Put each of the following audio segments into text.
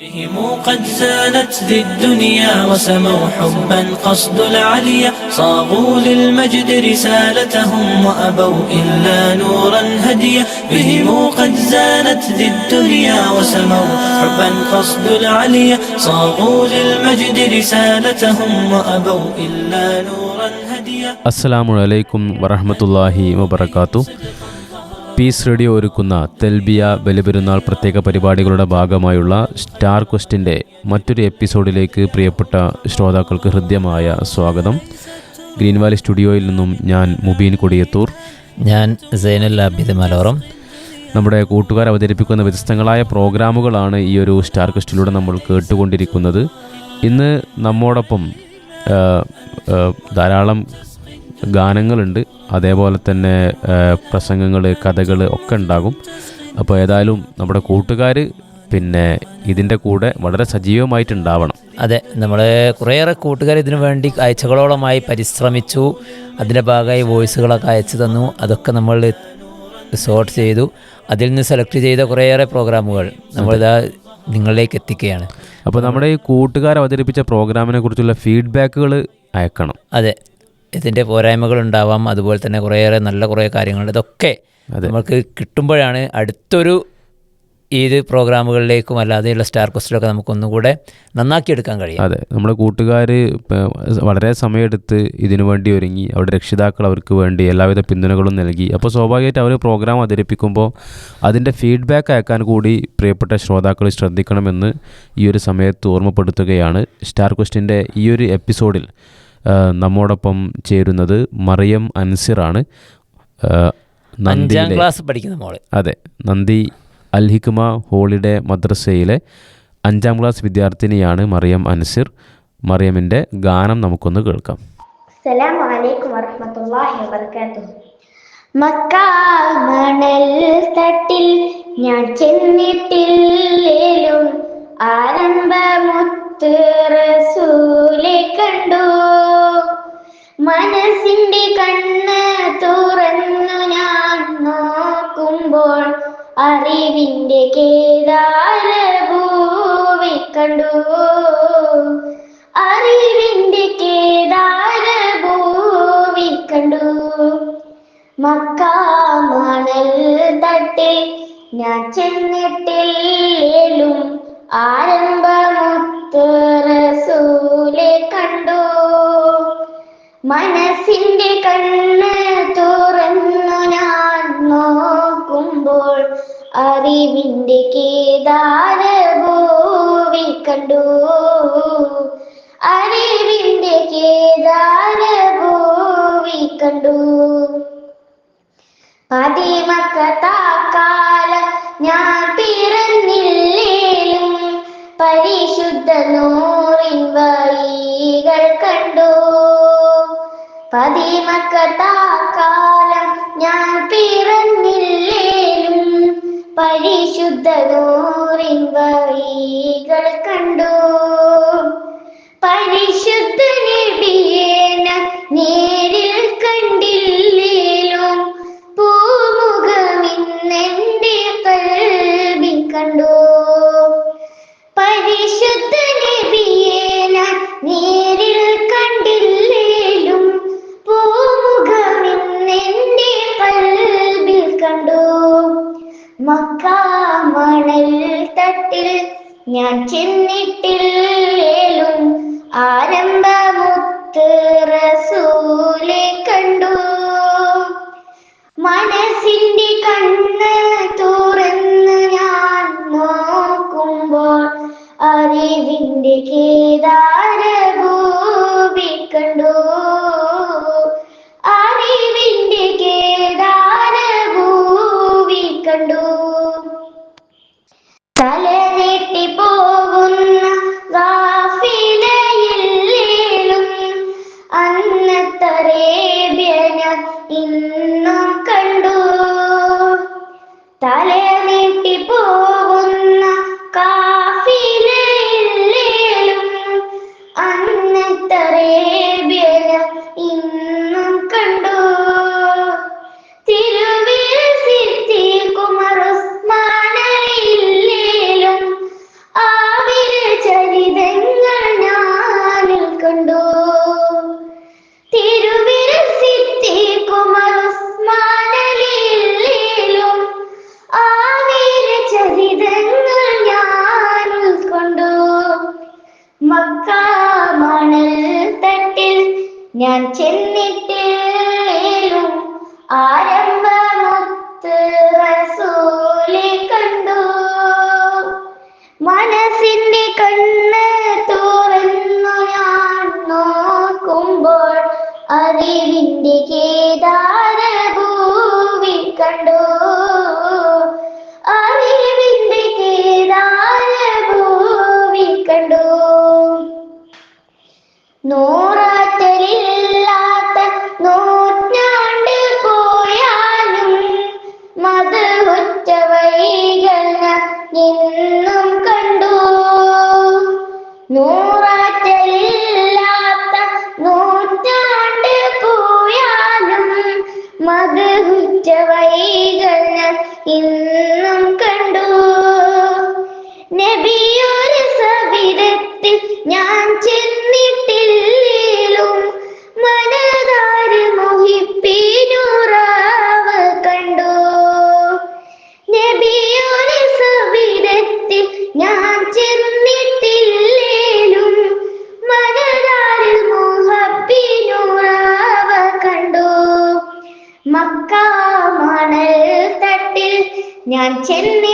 بهم قد زانت ذي الدنيا وسموا حبا قصد العليا. صاغوا للمجد رسالتهم وأبوا إلا نورا هديا. بهم قد زانت ذي الدنيا وسموا حبا قصد العليا. صاغوا للمجد رسالتهم وأبوا إلا نورا هديا. السلام عليكم ورحمة الله وبركاته. Piece radio ഒരുക്കുന്ന തെൽബിയ ബലിപെരുന്നാൾ പ്രത്യേക പരിപാടികളുടെ ഭാഗമായുള്ള സ്റ്റാർ ക്വസ്റ്റിന്റെ മറ്റൊരു എപ്പിസോഡിലേക്ക് പ്രിയപ്പെട്ട ശ്രോതാക്കൾക്ക് ഹൃദ്യമായ സ്വാഗതം. ഗ്രീൻ വാലി സ്റ്റുഡിയോയിൽ നിന്നും ഞാൻ മുബീൻ കൊടിയത്തൂർ. ഞാൻ സൈനൽ ആബിദ് മലോറം. നമ്മുടെ കൂട്ടുകാർ അവതരിപ്പിക്കുന്ന വ്യത്യസ്തങ്ങളായ പ്രോഗ്രാമുകളാണ് ഈ ഒരു സ്റ്റാർ ക്വസ്റ്റിലൂടെ നമ്മൾ കേട്ടുകൊണ്ടിരിക്കുന്നത്. ഇന്ന് നമ്മോടൊപ്പം ധാരാളം ഗാനങ്ങളുണ്ട്. അതേപോലെ തന്നെ പ്രസംഗങ്ങൾ കഥകൾ ഒക്കെ ഉണ്ടാകും. അപ്പോൾ ഏതായാലും നമ്മുടെ കൂട്ടുകാർ പിന്നെ ഇതിന്റെ കൂടെ വളരെ സജീവമായിട്ടുണ്ടാവണം. അതെ നമ്മൾ കുറേയേറെ കൂട്ടുകാർ ഇതിനു വേണ്ടി ആഴ്ചകളോളമായി പരിശ്രമിച്ചു. അതിന്റെ ഭാഗമായി വോയിസുകളൊക്കെ അയച്ചു തന്നു. അതൊക്കെ നമ്മൾ സോർട്ട് ചെയ്തു. അതിൽ നിന്ന് സെലക്ട് ചെയ്ത കുറേയേറെ പ്രോഗ്രാമുകൾ നമ്മളിതാ നിങ്ങളിലേക്ക് എത്തിക്കുകയാണ്. അപ്പോൾ നമ്മുടെ ഈ കൂട്ടുകാർ അവതരിപ്പിച്ച പ്രോഗ്രാമിനെ കുറിച്ചുള്ള ഫീഡ്ബാക്കുകൾ അയക്കണം. അതെ. ഇതിന്റെ പോരായ്മകൾ ഉണ്ടാവാം അതുപോലെ തന്നെ കുറേയേറെ നല്ല കുറേ കാര്യങ്ങളുണ്ട്. ഇതൊക്കെ നമുക്ക് കിട്ടുമ്പോഴാണ് അടുത്തൊരു ഏത് പ്രോഗ്രാമുകളിലേക്കും അല്ലാതെയുള്ള സ്റ്റാർ ക്വസ്റ്റിലൊക്കെ നമുക്കൊന്നുകൂടെ നന്നാക്കിയെടുക്കാൻ കഴിയും അതെ. നമ്മുടെ കൂട്ടുകാർ വളരെ സമയമെടുത്ത് ഇതിനു വേണ്ടി ഒരുങ്ങി അവരുടെ രക്ഷിതാക്കൾ അവർക്ക് വേണ്ടി എല്ലാവിധ പിന്തുണകളും നൽകി. അപ്പോൾ സ്വാഭാവികമായിട്ട് അവർ പ്രോഗ്രാം അവതരിപ്പിക്കുമ്പോൾ അതിന്റെ ഫീഡ്ബാക്ക് അയക്കാൻ കൂടി പ്രിയപ്പെട്ട ശ്രോതാക്കൾ ശ്രദ്ധിക്കണമെന്ന് ഈ ഒരു സമയത്ത് ഓർമ്മപ്പെടുത്തുകയാണ് സ്റ്റാർ ക്വസ്റ്റിന്റെ ഈ ഒരു എപ്പിസോഡിൽ നമ്മോടൊപ്പം ചേരുന്നത് മറിയം അൻസിറാണ്. അഞ്ചാം ക്ലാസ് പഠിക്കുന്ന മോൾ. അതെ നന്ദി അൽഹിക്മ ഹോളിഡേ മദ്രസയിലെ അഞ്ചാം ക്ലാസ് വിദ്യാർത്ഥിനിയാണ് മറിയം അൻസിർ. മറിയമിന്റെ ഗാനം നമുക്കൊന്ന് കേൾക്കാം. അസ്സലാമു അലൈക്കും വറഹ്മത്തുള്ളാഹി വബറകാതുഹു. മക്ക മണൽ തട്ടിൽ ഞാൻ ചെന്നിട്ടില്ലേലും ആരംഭ മുത്ത് റസൂലെ കണ്ടു. മനസ്സിന്റെ കണ്ണ് തുറന്നു ഞാൻ നോക്കുമ്പോൾ അറിവിന്റെ കേദാര ഭൂവി കണ്ടു. അറിവിന്റെ കേദാര ഭൂവി കണ്ടു. മക്കാമണൽ തട്ടിൽ ഞാൻ ചെന്നിട്ടില്ലേലും ആരംഭമുത്ത് റസൂലെ കണ്ടോ? മനസ്സിന്റെ കണ്ണ് തുറന്നു ഞാൻ നോക്കുമ്പോൾ അറിവിന്റെ കേദാര ഭൂവി കണ്ടു. അറിവിന്റെ കേദാര ഭൂവി കണ്ടു. പതിമക്കത്താക്കാലം ഞാൻ പിറന്നില്ലേലും പരിശുദ്ധ നൂറിൻ വഴികൾ കണ്ടു. പരിശുദ്ധ നേടിയേന നേരിൽ കണ്ടില്ലേലും ഞാൻ ചെന്നിട്ടില്ലേലും Dale. അറിവിന്റെ കേദാര കണ്ടു. മക്കാമണൽ തട്ടിൽ ഞാൻ ചെന്നിട്ടില്ലേലും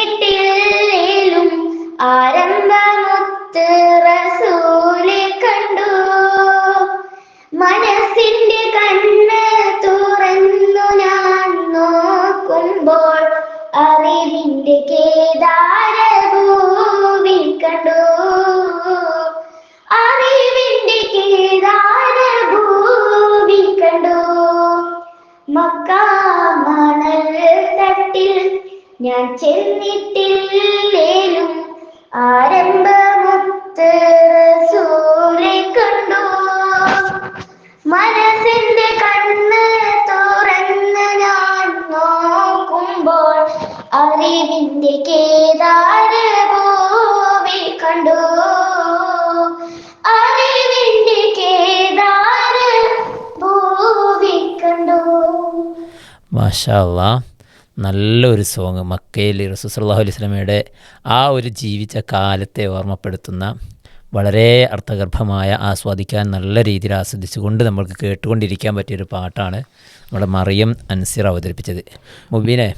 അറിവിന്റെ കേദാര ഭൂവി കണ്ടു. അറിവിന്റെ കേദാര ഭൂവി കണ്ടു. മാഷാ അല്ലാ നല്ലൊരു സോങ് മക്കയിൽ റസൂസല്ലാഹു അലൈഹി സ്വലമയുടെ ആ ഒരു ജീവിച്ച കാലത്തെ ഓർമ്മപ്പെടുത്തുന്ന വളരെ അർത്ഥഗർഭമായ ആസ്വാദിക്കാൻ നല്ല രീതിയിൽ ആസ്വദിച്ചുകൊണ്ട് നമ്മൾക്ക് കേട്ടുകൊണ്ടിരിക്കാൻ പറ്റിയൊരു പാട്ടാണ് നമ്മുടെ മറിയം അൻസിർ അവതരിപ്പിച്ചത്. മുബീനെ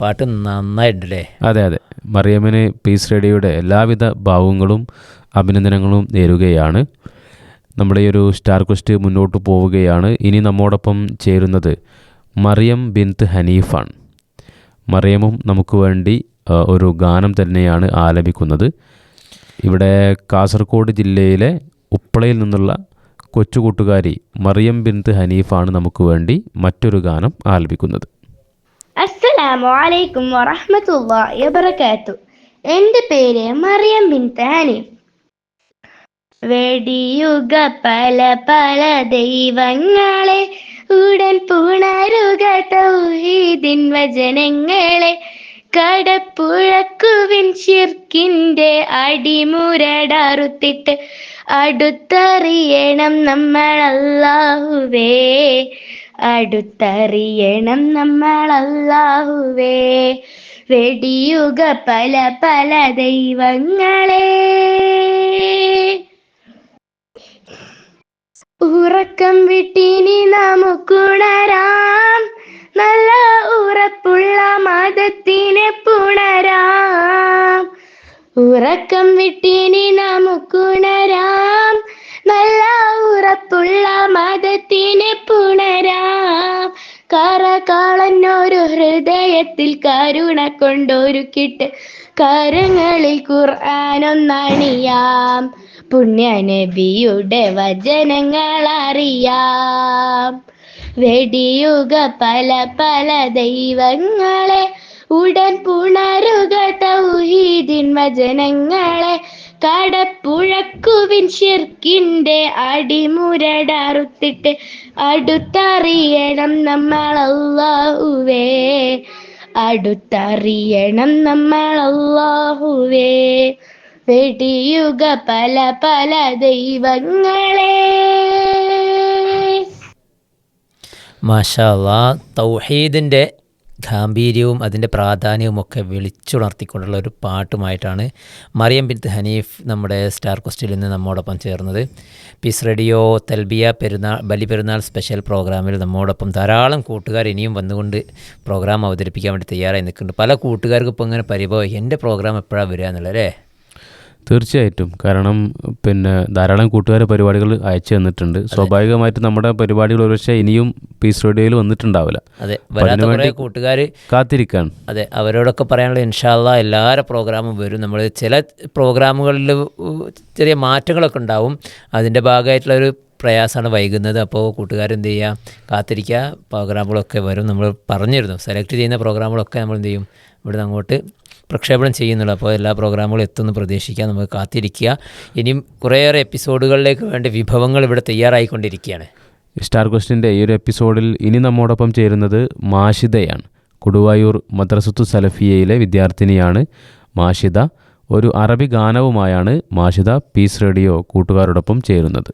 പാട്ട് നന്നായിട്ടുണ്ടല്ലേ അതെ അതെ. മറിയമ്മന് പീസ് റേഡിയോയുടെ എല്ലാവിധ ഭാവങ്ങളും അഭിനന്ദനങ്ങളും നേരുകയാണ്. നമ്മുടെ ഈ ഒരു സ്റ്റാർ ക്വസ്റ്റ് മുന്നോട്ട് പോവുകയാണ്. ഇനി നമ്മോടൊപ്പം ചേരുന്നത് മറിയം ബിന്ത് ഹനീഫാണ്. മറിയമും നമുക്ക് വേണ്ടി ഒരു ഗാനം തന്നെയാണ് ആലപിക്കുന്നത്. ഇവിടെ കാസർഗോഡ് ജില്ലയിലെ ഉപ്പളയിൽ നിന്നുള്ള കൊച്ചുകൂട്ടുകാരി മറിയം ബിന്ത് ഹനീഫാണ് നമുക്ക് വേണ്ടി മറ്റൊരു ഗാനം ആലപിക്കുന്നത്. അസ്സലാമു അലൈക്കും വറഹ്മത്തുള്ളാഹി വബറകാത്തു. എന്റെ പേര് മറിയം ബിൻ താനി വെടിയുക പല പല ദൈവങ്ങളെ ഉടൻ പുണരുക തൗഹീദിൻ വചനങ്ങളെ കടപ്പുഴക്കുവിൻ ശിർക്കിന്റെ അടിമുരടറുത്തിട്ട് അടുത്തറിയണം നമ്മൾ അല്ലാഹുവേ അടുത്തറിയണം നമ്മൾ അല്ലാഹുവേ വെടിയുക പല പല ദൈവങ്ങളെ. ഉറക്കം വിട്ടിനി നമുക്കുണരാം. നല്ല ഉറപ്പുള്ള മതത്തിനെ പുണരാം. ഉറക്കം വിട്ടിനി നമുക്കുണരാം ഹൃദയത്തിൽ കരുണ കൊണ്ടൊരുക്കിട്ട് കരങ്ങളിൽ ഖുർആാനൊന്നണിയാം. പുണ്യനബിയുടെ വചനങ്ങൾ അറിയാം വെടിയുക പല പല ദൈവങ്ങളെ ഉടൻ പുണരുക തൗഹീദിൻ വചനങ്ങളെ കടപ്പുഴക്കുവിൻ ശിർക്കിന്റെ അടിമുരടറുത്തിട്ട് അടുത്തറിയണം നമ്മൾ അല്ലാഹുവേ അടുത്തറിയണം നമ്മൾ അല്ലാഹുവേ വെടിയുക പല പല ദൈവങ്ങളെ. മാഷാ തൗഹീദിന്റെ ഗാംഭീര്യവും അതിന്റെ പ്രാധാന്യവും ഒക്കെ വിളിച്ചുണർത്തിക്കൊണ്ടുള്ള ഒരു പാട്ടുമായിട്ടാണ് മറിയം ബിൻ ഹനീഫ് നമ്മുടെ സ്റ്റാർ കൊസ്റ്റിൽ നിന്ന് നമ്മോടൊപ്പം ചേർന്നത്. പീസ് റേഡിയോ തൽബിയ പെരുന്നാൾ ബലി പെരുന്നാൾ സ്പെഷ്യൽ പ്രോഗ്രാമിൽ നമ്മോടൊപ്പം ധാരാളം കൂട്ടുകാർ ഇനിയും വന്നുകൊണ്ട് പ്രോഗ്രാം അവതരിപ്പിക്കാൻ വേണ്ടി തയ്യാറായി നിൽക്കുന്നുണ്ട്. പല കൂട്ടുകാർക്കും ഇപ്പോൾ ഇങ്ങനെ പരിഭവം എന്റെ പ്രോഗ്രാം എപ്പോഴാണ് വരിക എന്നുള്ളത് അല്ലേ? തീർച്ചയായിട്ടും. കാരണം പിന്നെ ധാരാളം കൂട്ടുകാരെ പരിപാടികൾ അയച്ചു തന്നിട്ടുണ്ട്. സ്വാഭാവികമായിട്ട് നമ്മുടെ പരിപാടികൾ ഒരുപക്ഷെ ഇനിയും പീസ് റേഡിയോയിൽ വന്നിട്ടുണ്ടാവില്ല. അതെ. വരാത്ത കുറേ കൂട്ടുകാർ കാത്തിരിക്കാൻ അതെ അവരോടൊക്കെ പറയാനുള്ള ഇൻഷാല്ല എല്ലാവരുടെ പ്രോഗ്രാമും വരും. നമ്മൾ ചില പ്രോഗ്രാമുകളിൽ ചെറിയ മാറ്റങ്ങളൊക്കെ ഉണ്ടാവും. അതിന്റെ ഭാഗമായിട്ടുള്ള ഒരു പ്രയാസമാണ് വൈകുന്നത്. അപ്പോൾ കൂട്ടുകാരെന്ത് ചെയ്യുക കാത്തിരിക്കുക പ്രോഗ്രാമുകളൊക്കെ വരും. നമ്മൾ പറഞ്ഞിരുന്നു. സെലക്ട് ചെയ്യുന്ന പ്രോഗ്രാമുകളൊക്കെ നമ്മൾ എന്ത് ചെയ്യും? ഇവിടുന്ന് അങ്ങോട്ട് പ്രക്ഷേപണം ചെയ്യുന്നുള്ളൂ. അപ്പോൾ എല്ലാ പ്രോഗ്രാമുകളും എത്തുമെന്ന് പ്രതീക്ഷിക്കാം. നമുക്ക് കാത്തിരിക്കുക. ഇനിയും കുറേയേറെ എപ്പിസോഡുകളിലേക്ക് വേണ്ട വിഭവങ്ങൾ ഇവിടെ തയ്യാറായിക്കൊണ്ടിരിക്കുകയാണ്. സ്റ്റാർ ക്വസ്റ്റിന്റെ ഈ ഒരു എപ്പിസോഡിൽ ഇനി നമ്മോടൊപ്പം ചേരുന്നത് മാഷിദയാണ് കൊടുവായൂർ മദ്രസത്തു സലഫിയയിലെ വിദ്യാർത്ഥിനിയാണ് മാഷിദ ഒരു അറബി ഗാനവുമായാണ് മാഷിദ പീസ് റേഡിയോ കൂട്ടുകാരോടൊപ്പം ചേരുന്നത്.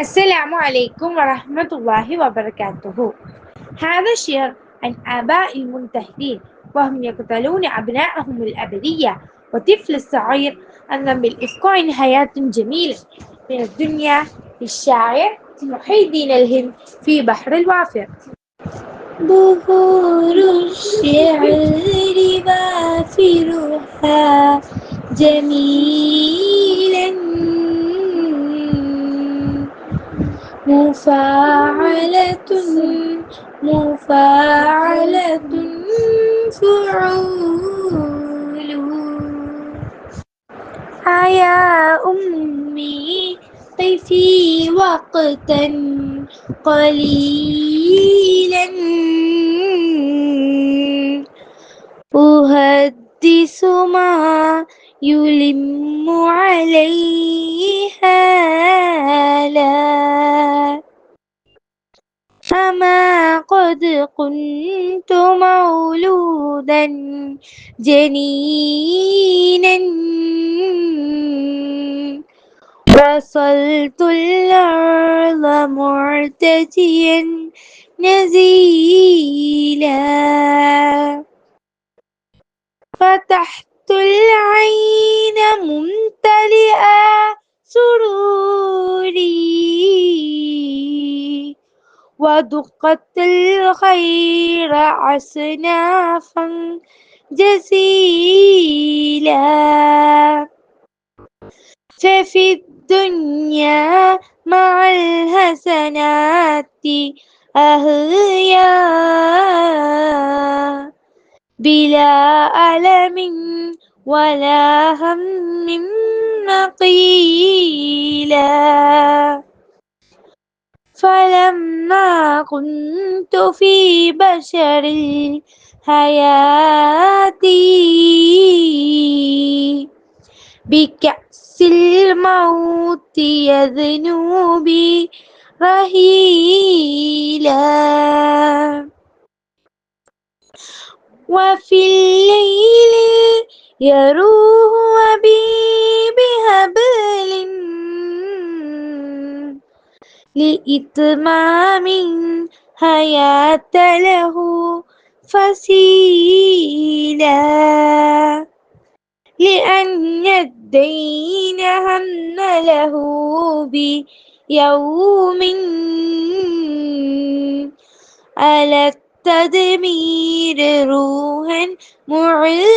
അസ്സലാമു അലൈക്കും വറഹ്മത്തുള്ളാഹി വബർക്കാത്തുഹു ഹാദ ഷിയർ عن آباء المنتهدين وهم يقتلون أبناءهم الأبدية. وطفل الصغير أن بالإفقاع حياة جميلة. من الدنيا للشاعر محي الدين الهند في بحر الوافر. بهور الشعر وافرها جميلا. مفاعلة مفاعلة فعول يا أمي قفي وقتا قليلا. أحدث ما يلم عليها لا. أما قد كنت مولودا جنينا. وصلت الأرض مرتجيا نزيلا. فتحت العين ممتلئا سروري. ودقت الخير أصنافا جزيلا ففي الدنيا مع الحسنات أهيا بلا ألم ولا هم نقيلا فلما كنت في بشر الحياة بكأس الموت يذنو بي رهيلا. وفي الليل يروه بي بهبل لإتمام حياة له فسيلا لأن الدين هم له بيوم على التدمير روحا معتديلا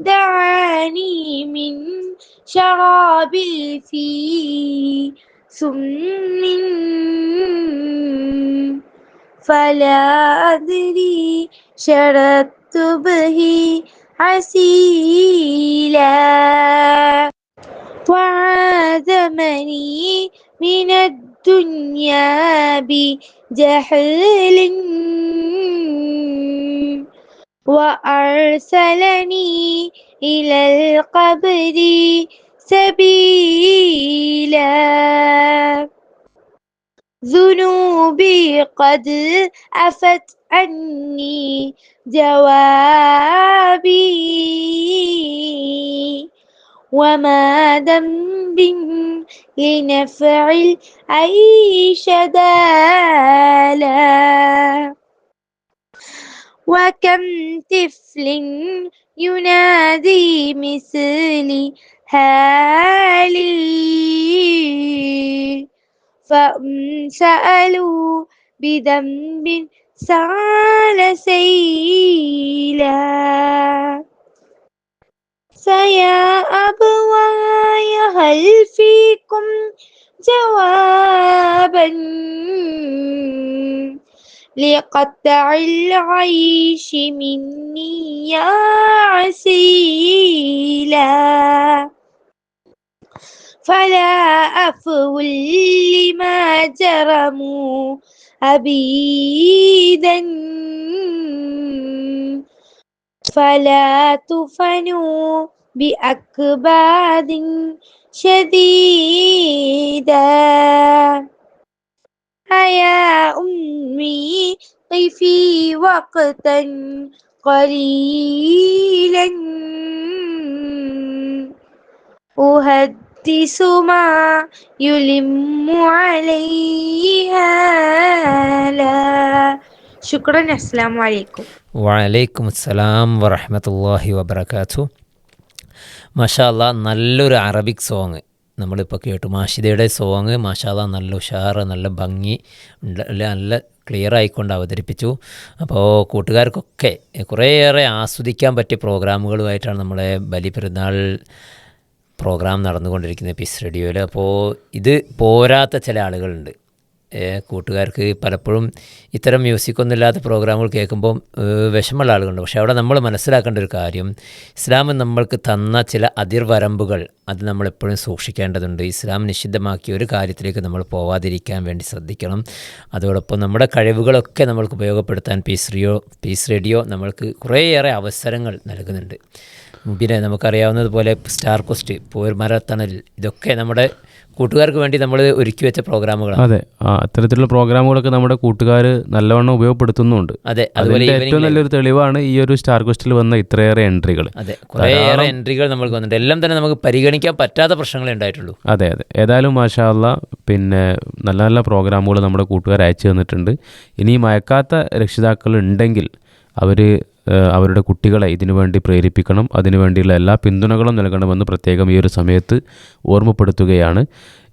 دعاني من شراب في سم فلا أدري شردت به عسيلا وعادمني من الدنيا بجهل وأرسلني إلى القبر سبيلا. ذنوبي قد أفت عني جوابي. وما ذنب لنفع العيش دالا. وكم طفل ينادي مثلي هالي؟ فإن سألوا بذنب سال سيلا. فيا أبواي هل فيكم جوابا؟ لقطع العيش مني يا عسيلا فلا أفو لما جرموا أبيدا فلا تفنوا بأكباد شديدا أيا أمي قفي وقتا قليلا أحدث ما يلم عليها لا شكرا السلام عليكم വലൈക്കും അസ്സലാം വറഹമത്തല്ലാഹി വബർക്കാത്തു മാഷാല്ല നല്ലൊരു അറബിക് സോങ് നമ്മളിപ്പോൾ കേട്ടു. മാഷിദയുടെ സോങ് മാഷാദ നല്ല ഉഷാറ് നല്ല ഭംഗി നല്ല ക്ലിയർ ആയിക്കൊണ്ട് അവതരിപ്പിച്ചു. അപ്പോൾ കൂട്ടുകാർക്കൊക്കെ കുറേയേറെ ആസ്വദിക്കാൻ പറ്റിയ പ്രോഗ്രാമുകളുമായിട്ടാണ് നമ്മളെ ബലി പെരുന്നാൾ പ്രോഗ്രാം നടന്നുകൊണ്ടിരിക്കുന്നത് പീസ് റേഡിയോയിൽ അപ്പോൾ ഇത് പോരാത്ത ചില ആളുകളുണ്ട്. കൂട്ടുകാർക്ക് പലപ്പോഴും ഇത്തരം മ്യൂസിക്കൊന്നും ഇല്ലാത്ത പ്രോഗ്രാമുകൾ കേൾക്കുമ്പോൾ വിഷമമുള്ള ആളുകളുണ്ട്. പക്ഷേ അവിടെ നമ്മൾ മനസ്സിലാക്കേണ്ട ഒരു കാര്യം ഇസ്ലാം നമ്മൾക്ക് തന്ന ചില അതിർവരമ്പുകൾ അത് നമ്മൾ എപ്പോഴും സൂക്ഷിക്കേണ്ടതുണ്ട്. ഇസ്ലാം നിഷിദ്ധമാക്കിയ ഒരു കാര്യത്തിലേക്ക് നമ്മൾ പോവാതിരിക്കാൻ വേണ്ടി ശ്രദ്ധിക്കണം. അതോടൊപ്പം നമ്മുടെ കഴിവുകളൊക്കെ നമ്മൾക്ക് ഉപയോഗപ്പെടുത്താൻ പീസ് റിയോ പീസ് റേഡിയോ നമ്മൾക്ക് കുറേയേറെ അവസരങ്ങൾ നൽകുന്നുണ്ട്. പിന്നെ നമുക്കറിയാവുന്നതുപോലെ സ്റ്റാർ കോസ്റ്റ് പോർമരത്തണൽ ഇതൊക്കെ നമ്മുടെ കൂട്ടുകാർക്ക് വേണ്ടി നമ്മൾ ഒരുക്കി വെച്ച പ്രോഗ്രാമുകളാണ്. അതെ. അത്തരത്തിലുള്ള പ്രോഗ്രാമുകളൊക്കെ നമ്മുടെ കൂട്ടുകാർ നല്ലവണ്ണം ഉപയോഗപ്പെടുത്തുന്നുണ്ട്. അതെ. അതുപോലെ ഏറ്റവും നല്ലൊരു തെളിവാണ് ഈ ഒരു സ്റ്റാർ ക്വസ്റ്റിൽ വന്ന ഇത്രയേറെ എൻട്രികൾ അതെ. കുറേയേറെ എൻട്രികൾ നമ്മൾക്ക് വന്നിട്ടുണ്ട്. എല്ലാം തന്നെ നമുക്ക് പരിഗണിക്കാൻ പറ്റാത്ത പ്രശ്നങ്ങളെ ഉണ്ടായിട്ടുള്ളൂ. അതെ അതെ. ഏതായാലും മാഷാല്ല പിന്നെ നല്ല നല്ല പ്രോഗ്രാമുകൾ നമ്മുടെ കൂട്ടുകാർ അയച്ചു തന്നിട്ടുണ്ട്. ഇനി മയക്കാത്ത രക്ഷിതാക്കൾ ഉണ്ടെങ്കിൽ അവർ അവരുടെ കുട്ടികളെ ഇതിനുവേണ്ടി പ്രേരിപ്പിക്കണം. അതിനുവേണ്ടിയുള്ള എല്ലാ പിന്തുണകളും നൽകണമെന്ന് പ്രത്യേകം ഈ ഒരു സമയത്ത് ഓർമ്മപ്പെടുത്തുകയാണ്.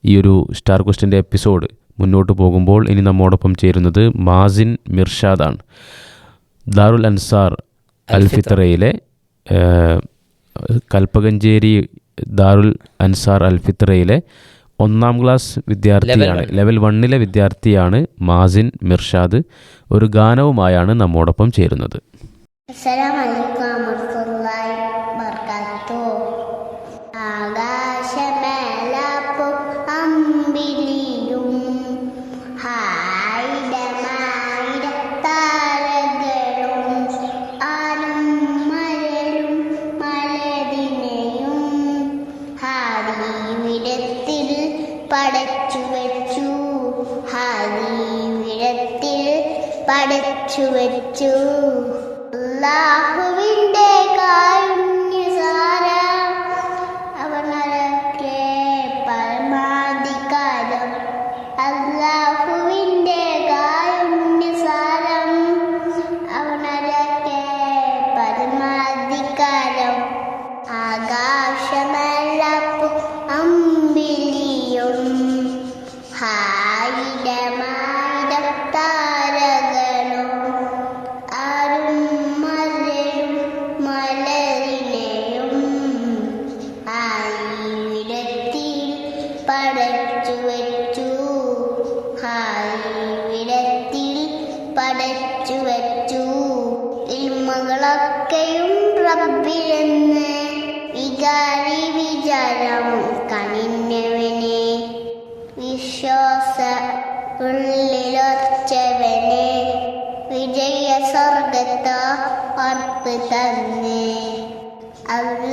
ഈ ഒരു സ്റ്റാർ ക്വസ്റ്റിന്റെ എപ്പിസോഡ് മുന്നോട്ട് പോകുമ്പോൾ ഇനി നമ്മോടൊപ്പം ചേരുന്നത് മാസിൻ മിർഷാദാണ്. ദാറുൽ അൻസാർ അൽഫിത്രയിലെ ഏഹ്, കൽപ്പകഞ്ചേരി ദാറുൽ അൻസാർ അൽഫിത്രയിലെ ഒന്നാം ക്ലാസ് വിദ്യാർത്ഥിയാണ് ലെവൽ വണ്ണിലെ വിദ്യാർത്ഥിയാണ് മാസിൻ മിർഷാദ്. ഒരു ഗാനവുമായാണ് നമ്മോടൊപ്പം ചേരുന്നത്. അസ്സലാമലൈക്കും വറഹ്മത്തുള്ളാഹി വബറകാതുഹു ആകാശമേലാപ്പും അമ്പിളിയും ഹായിടമായിട താരകളും ആരും മലരും മലരിനെയും ഹാരിവിടത്തിൽ പടച്ചു വെച്ചു ഹാരിവിടത്തിൽ പടച്ചു വെച്ചു. അല്ലാഹുവിന്റെ തന്നെ അല്ലാഹുവിൻ്റെ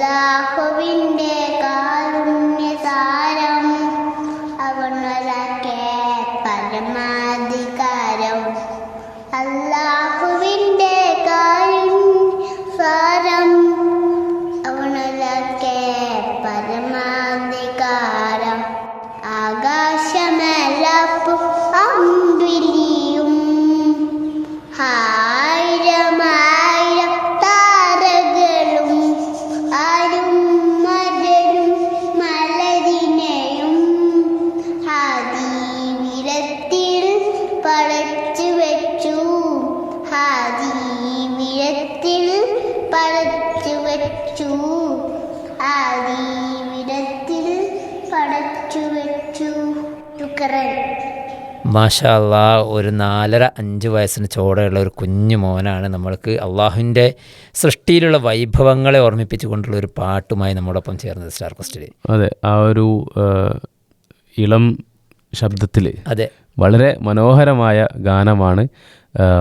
ശുക്രൻ മാഷാ ഒരു നാലര അഞ്ച് വയസ്സിന് ചോടെയുള്ള ഒരു കുഞ്ഞു മോനാണ് നമ്മൾക്ക് അള്ളാഹുവിന്റെ സൃഷ്ടിയിലുള്ള വൈഭവങ്ങളെ ഓർമ്മിപ്പിച്ചുകൊണ്ടുള്ള ഒരു പാട്ടുമായി നമ്മോടൊപ്പം ചേർന്നത് സ്റ്റാർ ക്വസ്റ്റിൽ അതെ ആ ഒരു ഇളം ശബ്ദത്തിൽ അതെ. വളരെ മനോഹരമായ ഗാനമാണ്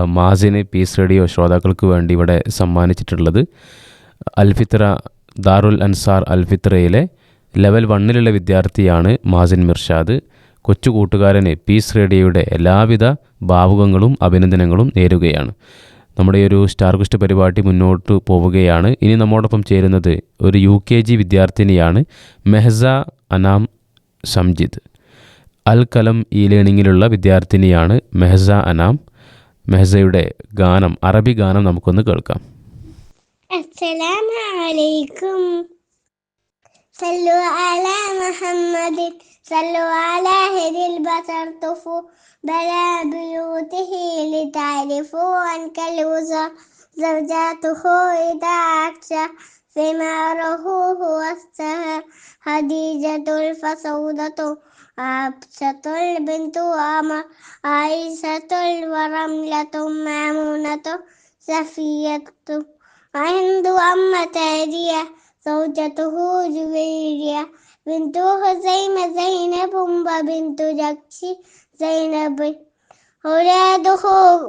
മാസിന് പീസ് റേഡിയോ ശ്രോതാക്കൾക്ക് വേണ്ടി ഇവിടെ സമ്മാനിച്ചിട്ടുള്ളത്. അൽഫിത്ര ദാറുൽ അൻസാർ അൽഫിത്രയിലെ ലെവൽ വണ്ണിലുള്ള വിദ്യാർത്ഥിയാണ് മാസിൻ മിർഷാദ്. കൊച്ചു കൂട്ടുകാരന് പീസ് റേഡിയോയുടെ എല്ലാവിധ ഭാവുകങ്ങളും അഭിനന്ദനങ്ങളും നേരുകയാണ്. നമ്മുടെ ഈ ഒരു സ്റ്റാർ കുസ്റ്റ് പരിപാടി മുന്നോട്ട് പോവുകയാണ്. ഇനി നമ്മോടൊപ്പം ചേരുന്നത് ഒരു യു കെ ജി വിദ്യാർത്ഥിനിയാണ് മെഹസ അനാം സംജിദ്. അൽ കലം ഇ ലേണിങ്ങിലുള്ള വിദ്യാർത്ഥിനിയാണ് മെഹസ അനാം. മെഹസയുടെ ഗാനം അറബി ഗാനം നമുക്കൊന്ന് കേൾക്കാം. അസ്സലാമലൈക്കും صلوا على محمد. صلوا على هدي البصر طفوا بلا بيوته لتعرفوا أن كالوزر زوجاته إذا عكس ثماره هو السهر خديجة الفسودة. عبسة البنت أمر عائشة ورملة مامونة. صفية عند أمة هدية زوجته جويرية بنت خزيمة زينب وبنت جكش زينب أولاده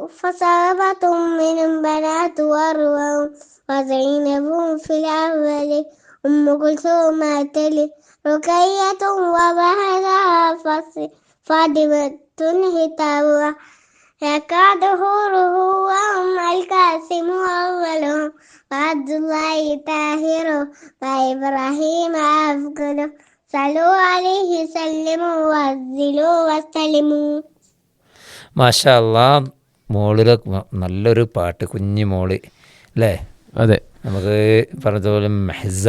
فصابة من بنات وروى وزينب في الأول أم كلثوم تلي رقية وبهرها فاطمة هتاوى يكاد هوره وهم القاسم أولهم وعبد الله طاهر وإبراهيم أفضل صلوا عليه سلموا وزلوا واستلموا മാഷാ അള്ളാ മോളിലെ മ- നല്ലൊരു പാട്ട് കുഞ്ഞു മോള് അല്ലേ അതെ നമുക്ക് പറഞ്ഞതുപോലെ മെഹസ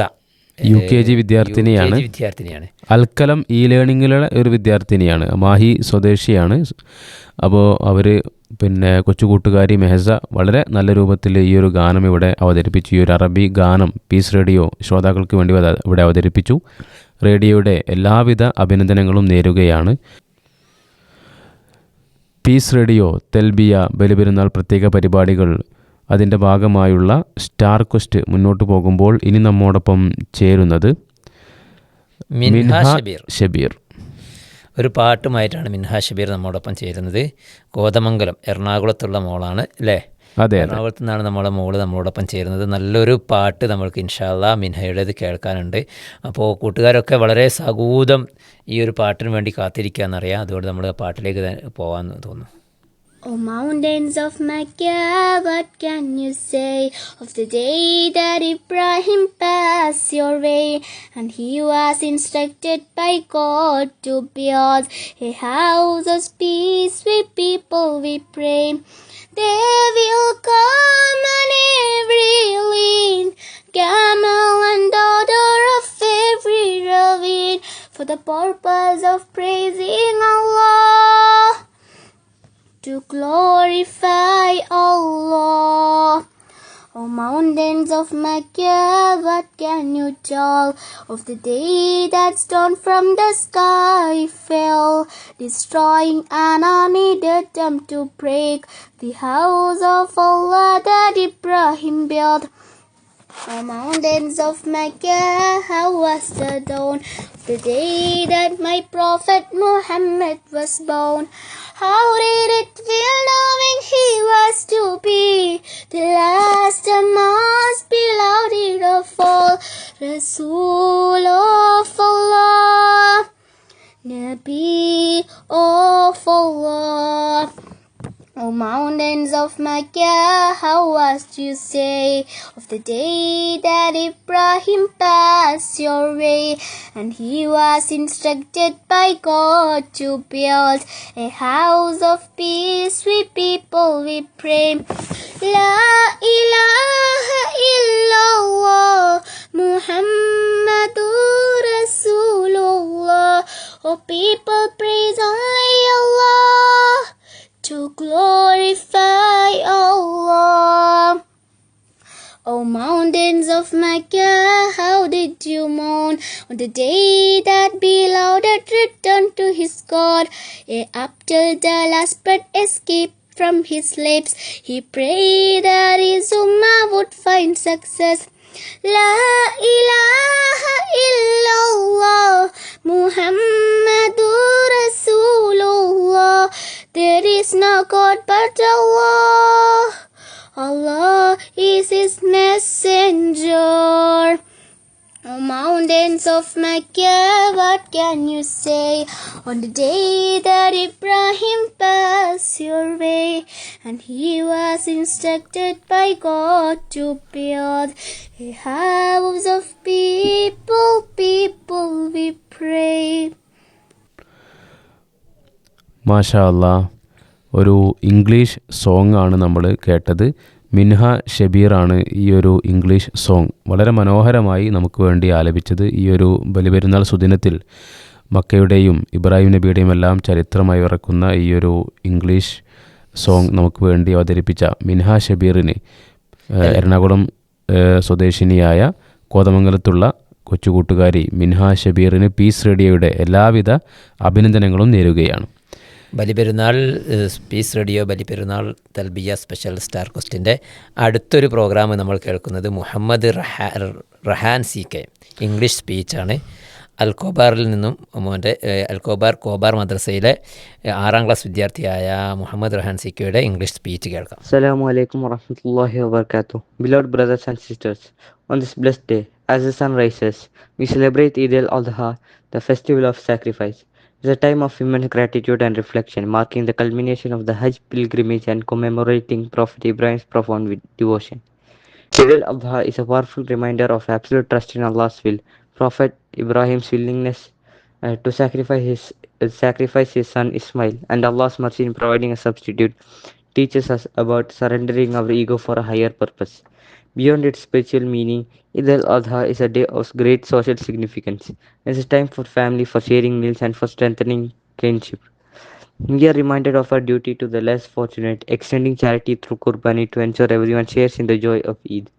യു കെ ജി വിദ്യാർത്ഥിനിയാണ്. യു കെ ജി വിദ്യാർത്ഥിനിയാണ് അൽക്കലം ഇ ലേണിങ്ങിലുള്ള ഒരു വിദ്യാർത്ഥിനിയാണ് മാഹി സ്വദേശിയാണ് അപ്പോൾ അവർ പിന്നെ കൊച്ചു കൂട്ടുകാരി മെഹസ വളരെ നല്ല രൂപത്തിൽ ഈ ഒരു ഗാനം ഇവിടെ അവതരിപ്പിച്ചു. ഈ ഒരു അറബി ഗാനം പീസ് റേഡിയോ ശ്രോതാക്കൾക്ക് വേണ്ടി ഇവിടെ അവതരിപ്പിച്ചു. റേഡിയോയുടെ എല്ലാവിധ അഭിനന്ദനങ്ങളും നേരുകയാണ്. പീസ് റേഡിയോ തെൽബിയ ബലിപെരുന്നാൾ പ്രത്യേക പരിപാടികൾ അതിന്റെ ഭാഗമായുള്ള സ്റ്റാർ ക്വസ്റ്റ് മുന്നോട്ട് പോകുമ്പോൾ ഇനി നമ്മോടൊപ്പം ചേരുന്നത് ഷബീർ. ഒരു പാട്ടുമായിട്ടാണ് മിൻഹാ ഷബീർ നമ്മോടൊപ്പം ചേരുന്നത്. കോതമംഗലം എറണാകുളത്തുള്ള മോളാണ് അല്ലേ? അതെ എറണാകുളത്ത് നിന്നാണ് നമ്മളെ മോൾ നമ്മളോടൊപ്പം ചേരുന്നത്. നല്ലൊരു പാട്ട് നമ്മൾക്ക് ഇൻഷാല്ല മിൻഹയുടേത് കേൾക്കാനുണ്ട്. അപ്പോൾ കൂട്ടുകാരൊക്കെ വളരെ സകൂതം ഈ ഒരു പാട്ടിന് വേണ്ടി കാത്തിരിക്കുക എന്നറിയാം അതുകൊണ്ട് നമ്മൾ പാട്ടിലേക്ക് പോകാമെന്ന് തോന്നുന്നു. O mountains of Mecca, what can you say of the day that Ibrahim passed your way? And he was instructed by God to build a house of peace with people we pray. They will come on every lane, camel and daughter of every ravine, for the purpose of praising Allah to glorify Allah. O mountains of Mecca, what can you tell of the day that stone from the sky fell, destroying an army'd attempt to break the house of Allah that Ibrahim built? O mountains of Mecca, how was the dawn the day that my prophet Muhammad was born? How did it feel knowing he was to be the last and most beloved of all, Rasul of Allah, Nabi of Allah? O mountains of Mecca, how was you say of the day that Ibrahim passed your way, and he was instructed by God to build a house of peace with people we pray. La ilaha illallah, Muhammadur Rasulullah. O people praise Allah to glorify Allah. O mountains of Mecca, how did you mourn on the day that beloved returned to his God? Up till the last breath escaped from his lips, he prayed that his ummah would find success. لا إله إلا الله محمد رسول الله There is no God but Allah. Allah is His mountains of Mecca, what can you say on the day that Ibrahim passed your way and he was instructed by God to build a house of people, people we pray. മാഷാ അല്ലാ ഒരു English സോങ്ങാണ് നമ്മൾ കേട്ടത് മിൻഹ ഷബീറാണ് ഈ ഒരു English song വളരെ മനോഹരമായി നമുക്ക് വേണ്ടി ആലപിച്ചത് ഈ ഒരു ബലിപെരുന്നാൾ സുദിനത്തിൽ. മക്കയുടെയും ഇബ്രാഹിം നബിയുടെയും എല്ലാം ചരിത്രമായി ഇറക്കുന്ന ഈ ഒരു ഇംഗ്ലീഷ് സോങ് നമുക്ക് വേണ്ടി അവതരിപ്പിച്ച മിൻഹ ഷബീറിന് എറണാകുളം സ്വദേശിനിയായ കോതമംഗലത്തുള്ള കൊച്ചുകൂട്ടുകാരി മിൻഹ ഷബീറിന് പീസ് റേഡിയോയുടെ എല്ലാവിധ അഭിനന്ദനങ്ങളും നേരുകയാണ്. Baliperunnal peace radio Baliperunnal Talbiya special star ക്വസ്റ്റിന്റെ അടുത്തൊരു പ്രോഗ്രാം നമ്മൾ കേൾക്കുന്നത് Muhammad Raha Rahan C K English സ്പീച്ചാണ്. അൽക്കോബാറിൽ നിന്നും മോന്റെ അൽകോബാർ കോബാർ മദ്രസയിലെ ആറാം ക്ലാസ് വിദ്യാർത്ഥിയായ മുഹമ്മദ് റഹാൻ സി കെയുടെ ഇംഗ്ലീഷ് സ്പീച്ച് കേൾക്കാം. അസ്സലാമു അലൈക്കും വറഹ്മത്തുള്ളാഹി rahmatullahi beloved brothers and sisters on this blessed day, as the sun rises, we celebrate Eid al Adha, the festival of sacrifice. It's a time of immense gratitude and reflection, marking the culmination of the Hajj pilgrimage and commemorating Prophet Ibrahim's profound devotion. Eid al Adha is a powerful reminder of absolute trust in Allah's will. Prophet Ibrahim's willingness uh, to sacrifice his uh, sacrifice his son Ismail and Allah's mercy in providing a substitute teaches us about surrendering our ego for a higher purpose. Beyond its spiritual meaning, Eid al Adha is a day of great social significance. It's a time for family, for sharing meals, and for strengthening kinship. We are reminded of our duty to the less fortunate, extending charity through Qurbani to ensure everyone shares in the joy of Eid.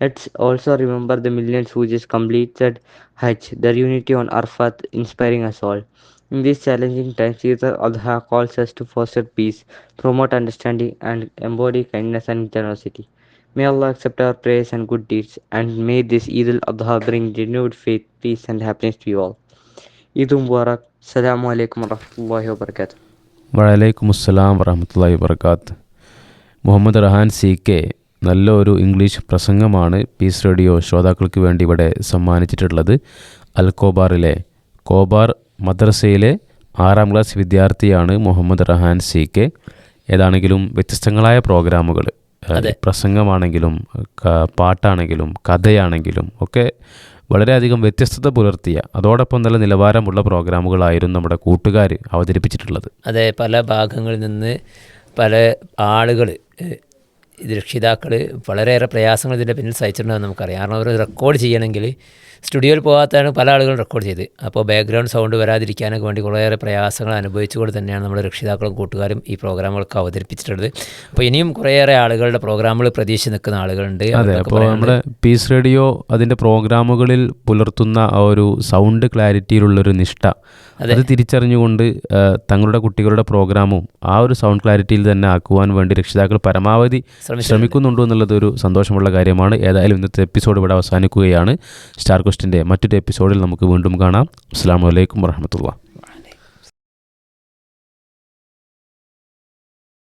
Let's also remember the millions who just completed Hajj, their unity on Arafat, inspiring us all. In these challenging times, Eid al-Adha calls us to foster peace, promote understanding, and embody kindness and generosity. May Allah accept our prayers and good deeds, and may this Eid al-Adha bring renewed faith, peace, and happiness to you all. Eid Mubarak. Assalamu alaikum wa rahmatullahi wa barakatuh. വലൈക്കും അസ്സലാം വറഹമത്തല്ലാഹി വർക്കാത്ത് Muhammad Rahan C K നല്ലൊരു English പ്രസംഗമാണ് peace radio ശ്രോതാക്കൾക്ക് വേണ്ടി ഇവിടെ സമ്മാനിച്ചിട്ടുള്ളത് അൽ കോബാറിലെ Khobar മദ്രസയിലെ ആറാം ക്ലാസ് വിദ്യാർത്ഥിയാണ് മുഹമ്മദ് റഹാൻ സി കെ ഏതാണെങ്കിലും വ്യത്യസ്തങ്ങളായ പ്രോഗ്രാമുകൾ. പ്രസംഗമാണെങ്കിലും പാട്ടാണെങ്കിലും കഥയാണെങ്കിലും ഒക്കെ വളരെയധികം വ്യത്യസ്തത പുലർത്തിയ അതോടൊപ്പം നല്ല നിലവാരമുള്ള പ്രോഗ്രാമുകളായിരുന്നു നമ്മുടെ കൂട്ടുകാർ അവതരിപ്പിച്ചിട്ടുള്ളത്. അതെ പല ഭാഗങ്ങളിൽ നിന്ന് പല ആളുകൾ രക്ഷിതാക്കൾ വളരെയേറെ പ്രയാസങ്ങൾ ഇതിന്റെ പിന്നിൽ സഹിച്ചിട്ടുണ്ടെന്ന് നമുക്കറിയാം. കാരണം അവർ റെക്കോർഡ് ചെയ്യണമെങ്കിൽ സ്റ്റുഡിയോയിൽ പോകാത്തതാണ് പല ആളുകളും റെക്കോർഡ് ചെയ്ത്. അപ്പോൾ ബാക്ക്ഗ്രൗണ്ട് സൗണ്ട് വരാതിരിക്കാനൊക്കെ വേണ്ടി കുറേയേറെ പ്രയാസങ്ങൾ അനുഭവിച്ചുകൊണ്ട് തന്നെയാണ് നമ്മുടെ രക്ഷിതാക്കളും കൂട്ടുകാരും ഈ പ്രോഗ്രാമുകളൊക്കെ അവതരിപ്പിച്ചിട്ടുള്ളത്. അപ്പോൾ ഇനിയും കുറേയേറെ ആളുകളുടെ പ്രോഗ്രാമുകൾ പ്രതീക്ഷിച്ച് നിൽക്കുന്ന ആളുകളുണ്ട് അതെ അപ്പോൾ നമ്മുടെ പീസ് റേഡിയോ അതിന്റെ പ്രോഗ്രാമുകളിൽ പുലർത്തുന്ന ആ ഒരു സൗണ്ട് ക്ലാരിറ്റിയിലുള്ളൊരു നിഷ്ഠ. അത് തിരിച്ചറിഞ്ഞുകൊണ്ട് തങ്ങളുടെ കുട്ടികളുടെ പ്രോഗ്രാമും ആ ഒരു സൗണ്ട് ക്ലാരിറ്റിയിൽ തന്നെ ആക്കുവാൻ വേണ്ടി രക്ഷിതാക്കൾ പരമാവധി ശ്രമിക്കുന്നുണ്ടോ എന്നുള്ളത് ഒരു സന്തോഷമുള്ള കാര്യമാണ്. ഏതായാലും ഇന്നത്തെ എപ്പിസോഡ് ഇവിടെ അവസാനിക്കുകയാണ്. സ്റ്റാർ ക്വസ്റ്റിന്റെ മറ്റൊരു എപ്പിസോഡിൽ നമുക്ക് വീണ്ടും കാണാം. അസ്സാം വലൈക്കും വർഹമത്തുള്ള